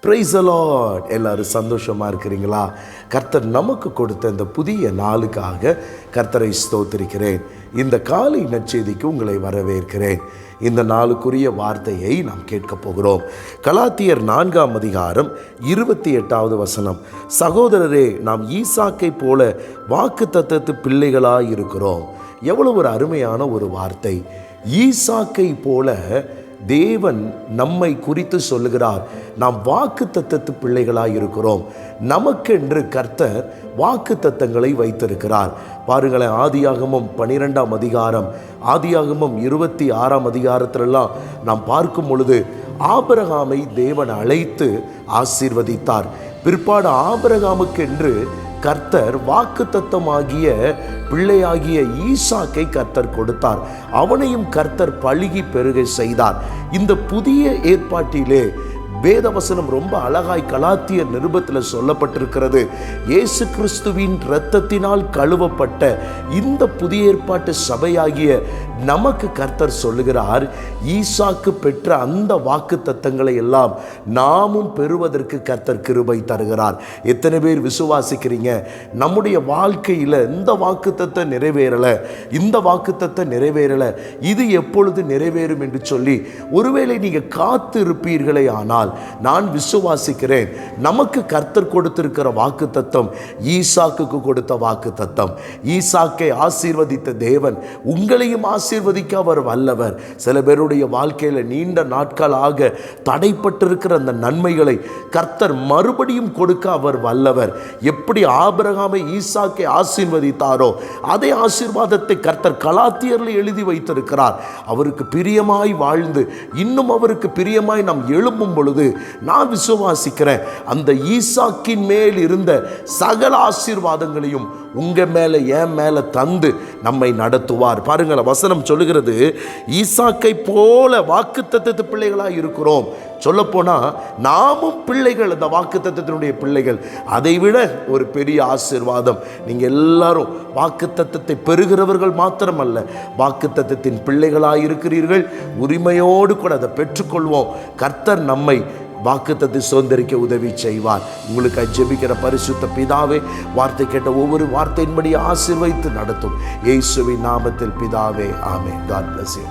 Price allot எல்லாரும் சந்தோஷமாக இருக்கிறீங்களா? கர்த்தர் நமக்கு கொடுத்த இந்த புதிய நாளுக்காக கர்த்தரை ஸ்தோத்திருக்கிறேன். இந்த காலை நச்செய்திக்கு உங்களை வரவேற்கிறேன். இந்த நாளுக்குரிய வார்த்தையை நாம் கேட்கப் போகிறோம். கலாத்தியர் நான்காம் அதிகாரம் இருபத்தி எட்டாவது வசனம். சகோதரரே நாம் ஈசாக்கை போல வாக்கு தத்தத்து பிள்ளைகளாக இருக்கிறோம் எவ்வளவு ஒரு அருமையான ஒரு வார்த்தை. ஈசாக்கை போல தேவன் நம்மை குறித்து சொல்லுகிறார். நாம் வாக்கு தத்தத்து பிள்ளைகளாய் இருக்கிறோம். நமக்கென்று கர்த்தர் வாக்கு தத்தங்களை வைத்திருக்கிறார். பாருங்களேன் ஆதியாகமம் பனிரெண்டாம் அதிகாரம் ஆதியாகமம் இருபத்தி ஆறாம் அதிகாரத்திலெல்லாம் நாம் பார்க்கும் பொழுது ஆபரகாமை தேவன் அழைத்து ஆசீர்வதித்தார். பிற்பாடு ஆபரகாமுக்கென்று கர்த்தர் வாக்கு தத்தமாகிய பிள்ளையாகிய ஈசாக்கை கர்த்தர் கொடுத்தார். அவனையும் கர்த்தர் பழுகி பெருகை செய்தார். இந்த புதிய ஏற்பாட்டிலே வேதவசனம் ரொம்ப அழகாய் கலாத்திய நிருபத்தில் சொல்லப்பட்டிருக்கிறது. இயேசு கிறிஸ்துவின் இரத்தத்தினால் கழுவப்பட்ட இந்த புதிய ஏற்பாட்டு சபையாகிய நமக்கு கர்த்தர் சொல்லுகிறார் ஈசாக்கு பெற்ற அந்த வாக்கு தத்தங்களை எல்லாம் நாமும் பெறுவதற்கு கர்த்தர் கிருபை தருகிறார். எத்தனை பேர் விசுவாசிக்கிறீங்க? நம்முடைய வாழ்க்கையில் இந்த வாக்கு தத்தை நிறைவேறலை இந்த வாக்கு தத்தை நிறைவேறலை இது எப்பொழுது நிறைவேறும் என்று சொல்லி ஒருவேளை நீங்கள் காத்து இருப்பீர்களே ஆனால் நான் விசுவாசிக்கிறேன். நமக்கு கர்த்தர் கொடுத்திருக்கிற வாக்கு தத்தம் ஈசாக்குக்கு கொடுத்த வாக்கு தத்தம் ஈசாக்கை ஆசீர்வதித்த தேவன் உங்களையும் ஆசீர்வதிக்க அவர் வல்லவர். சில பேருடைய வாழ்க்கையில் நீண்ட நாட்களாக தடைப்பட்டிருக்கிற அந்த நன்மைகளை கர்த்தர் மறுபடியும் கொடுக்க அவர் வல்லவர். எப்படி ஆபரகாமை ஈசாக்கை ஆசீர்வதித்தாரோ அதே ஆசீர்வாதத்தை கர்த்தர் கலாத்தியரில் எழுதி வைத்திருக்கிறார். அவருக்கு பிரியமாய் வாழ்ந்து இன்னும் அவருக்கு பிரியமாய் நாம் எழும்பும் பொழுது நான் விசுவாசிக்கிறேன். அந்த ஈசாக்கின் மேல் இருந்த சகல ஆசீர்வாதங்களையும் உங்க மேல என் மேல தந்து நம்மை நடத்துவார். பாருங்கள் வசனம் சொல்லுகிறது ஈசாக்கை போல வாக்குத்தத்தத்து பிள்ளைகளாக இருக்கிறோம். சொல்லப்போனால் நாமும் பிள்ளைகள் அந்த வாக்குத்தத்தத்தினுடைய பிள்ளைகள். அதை விட ஒரு பெரிய ஆசீர்வாதம். நீங்கள் எல்லாரும் வாக்குத்தத்தத்தை பெறுகிறவர்கள் மாத்திரமல்ல வாக்குத்தத்தத்தின் பிள்ளைகளாக இருக்கிறீர்கள். உரிமையோடு கூட அதை பெற்றுக்கொள்வோம். கர்த்தர் நம்மை வாக்குத்தத்தை சுதந்திரிக்க உதவி செய்வார். உங்களுக்கு ஜெபிக்கிற பரிசுத்த பிதாவே வார்த்தை கேட்ட ஒவ்வொரு வார்த்தையின்படி ஆசிர்வைத்து நடத்தும். இயேசுவின் நாமத்தில் பிதாவே ஆமே காட் பிளஸ் யூ